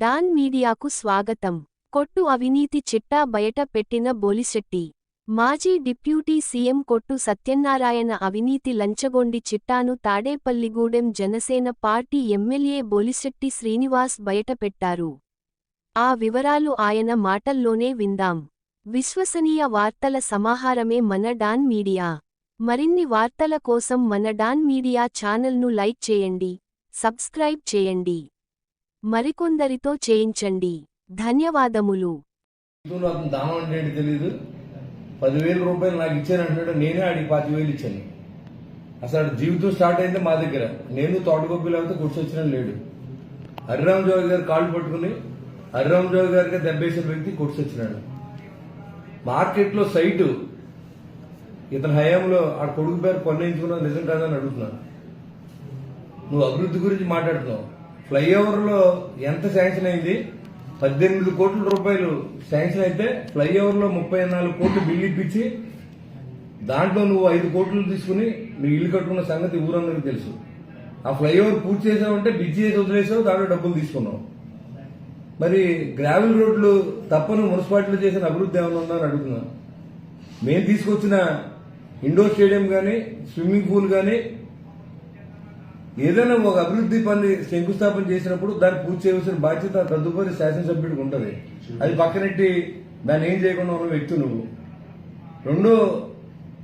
Don మీడియాకు స్వాగతం. కొట్టు అవినీతి చిట్టా బయట పెట్టిన బోలిశెట్టి. మాజీ డిప్యూటీ సీఎం కొట్టు సత్యనారాయణ అవినీతి లంచగొండి చిట్టాను తాడేపల్లిగూడెం జనసేన పార్టీ ఎమ్మెల్యే బోలిశెట్టి శ్రీనివాస్ బయటపెట్టారు ఆ వివరాలు ఆయన మాటల్లోనే విందాం. విశ్వసనీయ వార్తల సమాహారమే మన డాన్ మీడియా. మరిన్ని వార్తల కోసం మన డాన్ మీడియా ఛానల్ను లైక్ చేయండి. సబ్స్క్రైబ్ చేయండి. మరికొందరితో చేయించండి. ధన్యవాదములు. నాకు దానం అంటే తెలియదు పదివేల రూపాయలు నాకు ఇచ్చాను అంటున్నాడు. నేనే ఆడికి పదివేలు ఇచ్చాను. అసలు జీవితం స్టార్ట్ అయింది మా దగ్గర. నేను తోటగొప్పి లేకపోతే కూర్చొచ్చిన లేడు. హరిరామ్ జోగి గారు కాళ్ళు పట్టుకుని హరిరామ్ జోగి గారికి దెబ్బేసిన వ్యక్తి కూర్చొచ్చినాడు మార్కెట్లో సైటు ఇతని హయాంలో ఆ కొడుకు పేరు కొన్నించుకున్నది నిజం కాదని అడుగుతున్నాను. నువ్వు అభివృద్ధి గురించి మాట్లాడుతున్నావు. ఫ్లైఓవర్లో ఎంత శాంక్షన్ అయింది? పద్దెనిమిది కోట్ల రూపాయలు శాంక్షన్ అయితే ఫ్లైఓవర్లో ముప్పై నాలుగు కోట్లు బిల్లు ఇప్పించి దాంట్లో నువ్వు ఐదు కోట్లు తీసుకుని నువ్వు ఇల్లు కట్టుకున్న సంగతి ఊరందరికీ తెలుసు. ఆ ఫ్లైఓవర్ పూర్తి చేసావంటే బిజీ చేసి వదిలేసావు దాంట్లో డబ్బులు తీసుకున్నావు. మరి గ్రావెల్ రోడ్లు తప్పను మున్సిపాలిటీలు చేసిన అభివృద్ధి ఏమైనా ఉందని అడుగుతున్నాను. మేము తీసుకొచ్చిన ఇండోర్ స్టేడియం కానీ స్విమ్మింగ్ పూల్ కానీ ఏదైనా ఒక అభివృద్ధి పని శంకుస్థాపన చేసినప్పుడు దాన్ని పూర్తి చేయవలసిన బాధ్యత తదుపరి శాసనసభ్యుడికి ఉంటుంది. అది పక్కనెట్టి దాన్ని ఏం చేయకుండా ఉన్న వ్యక్తి నువ్వు. రెండో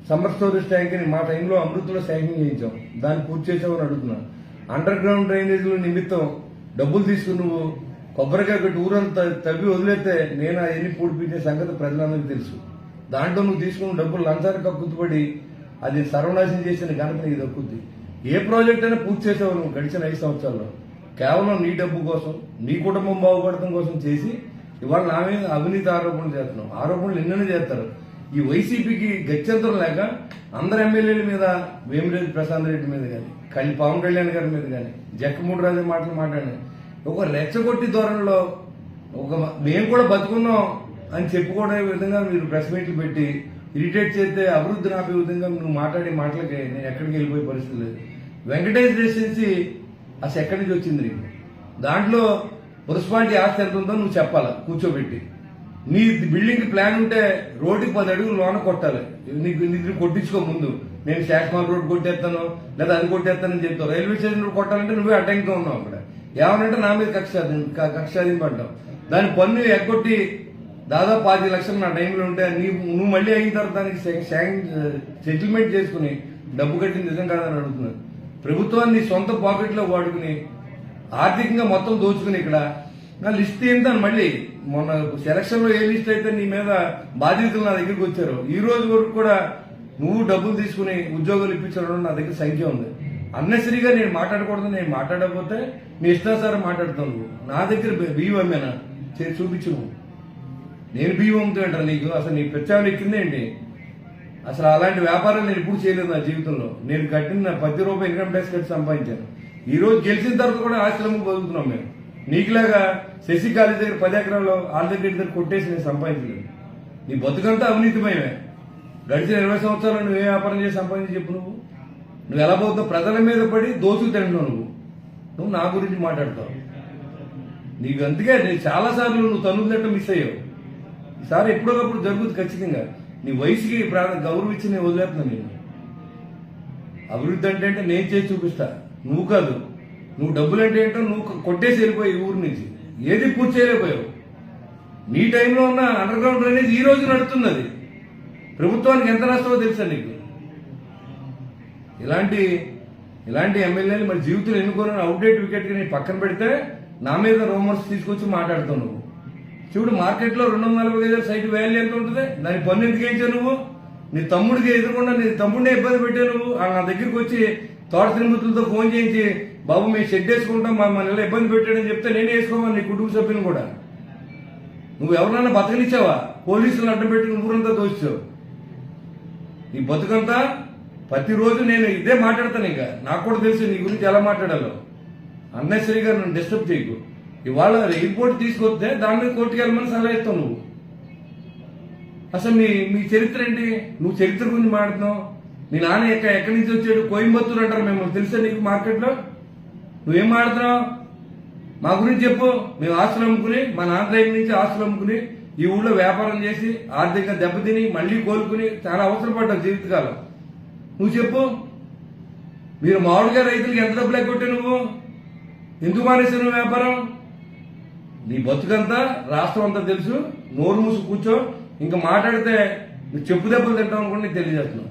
సమ్మర్ స్టోరేజ్ ట్యాంక్ని మా టైంలో అమృత్లో శాంక్షన్ చేయించాం దాన్ని పూర్తి చేసామని అడుగుతున్నా. అండర్ గ్రౌండ్ డ్రైనేజీల నిమిత్తం డబ్బులు తీసుకుని నువ్వు కొబ్బరికాయ పెట్టి ఊరంతా తవ్వి వదిలేస్తే నేను అవన్నీ పూడిపించే సంగతి ప్రజలందరికీ తెలుసు. దాంట్లో నువ్వు తీసుకున్న డబ్బులు లంచానికి కక్కుతుపడి అది సర్వనాశనం చేసిన ఘనత నీకు దక్కుద్ది. ఏ ప్రాజెక్ట్ అయినా పూర్తి చేసావు నువ్వు గడిచిన ఐదు సంవత్సరాల్లో. కేవలం నీ డబ్బు కోసం నీ కుటుంబం బాగుపడటం కోసం చేసి ఇవాళ నా మీద అవినీతి ఆరోపణలు చేస్తున్నావు. ఆరోపణలు ఎన్నైనా చేస్తారు. ఈ వైసీపీకి గత్యంతరం లేక అందరు ఎమ్మెల్యేల మీద వేమిరెడ్డి ప్రశాంత్ రెడ్డి మీద కానీ కానీ పవన్ కళ్యాణ్ గారి మీద కానీ జక్కమూడి రాజు మాటలు మాట్లాడిన ఒక రెచ్చగొట్టి ధోరణిలో ఒక మేము కూడా బతుకున్నాం అని చెప్పుకోవడే విధంగా మీరు ప్రెస్ మీట్లు పెట్టి ఇరిటేట్ చేస్తే అభివృద్ధి నాపే విధంగా నువ్వు మాట్లాడే మాటలకి నేను ఎక్కడికి వెళ్ళిపోయే పరిస్థితి లేదు. వెంకటేష్ రెసిడెన్సీ అసలు ఎక్కడి నుంచి వచ్చింది నీకు? దాంట్లో మున్సిపాలిటీ ఆస్తి ఎంత ఉందో నువ్వు చెప్పాలా కూర్చోబెట్టి. నీ బిల్డింగ్ ప్లాన్ ఉంటే రోడ్డుకి పది అడుగులు లోన కొట్టాలి. నీకు నీకు కొట్టించుకో ముందు. నేను శాఖమాన్ రోడ్ కొట్టేస్తాను లేదా అది కొట్టేస్తానని చెప్తావు. రైల్వే స్టేషన్ రోడ్ కొట్టాలంటే నువ్వే అటెంక్గా ఉన్నావు అక్కడ. ఏమనంటే నా మీద కక్ష కక్షాదింపు అంటావు దాని పన్ను ఎగ్గొట్టి దాదాపు పాతి లక్షలు నా టైంలో ఉంటే నీ నువ్వు మళ్ళీ అయిన తర్వాత దానికి సెటిల్మెంట్ చేసుకుని డబ్బు కట్టింది నిజం కాదని అడుగుతున్నాను. ప్రభుత్వాన్ని సొంత పాకెట్లో వాడుకుని ఆర్థికంగా మొత్తం దోచుకుని ఇక్కడ. నా లిస్ట్ ఏంటని మళ్ళీ మొన్న సెలక్షన్లో ఏ లిస్ట్ అయితే నీ మీద బాధితులు నా దగ్గరికి వచ్చారు ఈ రోజు వరకు కూడా నువ్వు డబ్బులు తీసుకుని ఉద్యోగాలు ఇప్పించడం నా దగ్గర సంఖ్య ఉంది. అన్నెసరిగా నేను మాట్లాడకూడదు నేను మాట్లాడకపోతే నీ ఇష్టాసారం మాట్లాడుతావు నువ్వు. నా దగ్గర బియ్యం అమ్మేనా చూపించు నువ్వు. నేను బియ్యం అమ్ముతాంటారు నీకు? అసలు నీ ప్రత్యాలు ఎక్కిందేంటి? అసలు అలాంటి వ్యాపారం నేను ఎప్పుడు చేయలేదు నా జీవితంలో. నేను కట్టిన పది రూపాయలు ఇన్కమ్ ట్యాక్స్ కట్టి సంపాదించాను. ఈ రోజు గెలిచిన తర్వాత కూడా ఆశ్రమం బతుకుతున్నాం మేము. నీకులాగా శశి కాలేజ్ దగ్గర పది ఎకరాల్లో ఆర్థిక దగ్గర దగ్గర కొట్టేసి నేను సంపాదించలేదు. నీ బతుకంతా అవినీతిమయమే. గడిచిన ఇరవై సంవత్సరాలు నువ్వు ఏ వ్యాపారం చేసి సంపాదించి చెప్పు నువ్వు. నువ్వు ఎలా పోతావు ప్రజల మీద పడి దోచుకు తింటున్నావు నువ్వు. నువ్వు నా గురించి మాట్లాడతావు. నీకు అందుకే నేను చాలా సార్లు నువ్వు తన్నులు తింటే మిస్ అయ్యావు. ఈసారి ఎప్పుడోకప్పుడు జరుగుతుంది ఖచ్చితంగా. నీ వయసుకి ప్రాణ గౌరవించి నేను వదిలేస్తున్నాను నేను. అభివృద్ధి అంటే అంటే నేను చేసి చూపిస్తా. నువ్వు కాదు. నువ్వు డబ్బులు అంటే ఏంటో నువ్వు కొట్టేసి వెళ్ళిపోయి ఈ ఊరు నుంచి. ఏది పూర్తి చేయలేకపోయావు. నీ టైంలో ఉన్న అండర్ గ్రౌండ్ డ్రైనేజ్ ఈ రోజు నడుస్తుంది అది ప్రభుత్వానికి ఎంత నష్టమో తెలుసా నీకు? ఇలాంటి ఇలాంటి ఎమ్మెల్యేలు మరి జీవితంలో ఎన్నుకోని అవుట్డేట్ వికెట్ నేను పక్కన పెడితే నా మీద రూమర్స్ తీసుకొచ్చి మాట్లాడుతావు నువ్వు. చూడు మార్కెట్లో రెండు వందల నలభై ఐదు సైట్ వాల్యూ ఎంత ఉంటుంది? దాని పన్ను ఎందుకు వేయించావు నువ్వు? నీ తమ్ముడికి ఎదురుకుండా నీ తమ్ముడిని ఇబ్బంది పెట్టావు నువ్వు. నా దగ్గరికి వచ్చి తోట తిరుమతులతో ఫోన్ చేయించి బాబు మేము షెడ్ వేసుకుంటాం మా మన ఇలా ఇబ్బంది పెట్టాడని చెప్తే నేను వేసుకోమని నీ కుటుంబ సభ్యులు కూడా. నువ్వు ఎవరినైనా బతకనిచ్చావా? పోలీసులు అడ్డం పెట్టుకుని ఊరంతా దోచావు నీ బతుకంతా ప్రతిరోజు నేను ఇదే మాట్లాడతాను ఇంకా. నాకు కూడా తెలుసు నీ గురించి ఎలా మాట్లాడాలో. అన్నెసరిగా నన్ను డిస్టర్బ్ చేయకు. ఇవాళ రిపోర్ట్ తీసుకొస్తే దాని మీద కోర్టుకి వెళ్ళమని సలహా ఇస్తావు నువ్వు. అసలు నీ మీ చరిత్ర ఏంటి? నువ్వు చరిత్ర గురించి మాట్లాడుతున్నావు. మీ నాన్న ఎక్క ఎక్కడి నుంచి వచ్చాడు? కోయంబత్తూరు అంటారు మేము తెలుసా నీకు మార్కెట్లో? నువ్వేం మాడుతున్నావు మా గురించి చెప్పు. మేము ఆస్తులు అమ్ముకుని మా నాన్న దగ్గర నుంచి ఆస్తులు అమ్ముకుని ఈ ఊళ్ళో వ్యాపారం చేసి ఆర్థికంగా దెబ్బతిని మళ్ళీ కోలుకుని చాలా అవసరపడ్డావు జీవితకాలం. నువ్వు చెప్పు. మీరు మామూలుగా రైతులకు ఎంత డబ్బులు ఎగ్గొట్టే నువ్వు? ఎందుకు మానేసావు నువ్వు వ్యాపారం? నీ బతుకంతా రాష్ట్రం అంతా తెలుసు నోరు మూసి కూర్చో ఇంకా మాట్లాడితే నువ్వు చెప్పు దెబ్బలు తింటావు అనుకోండి నీకు తెలియజేస్తున్నావు.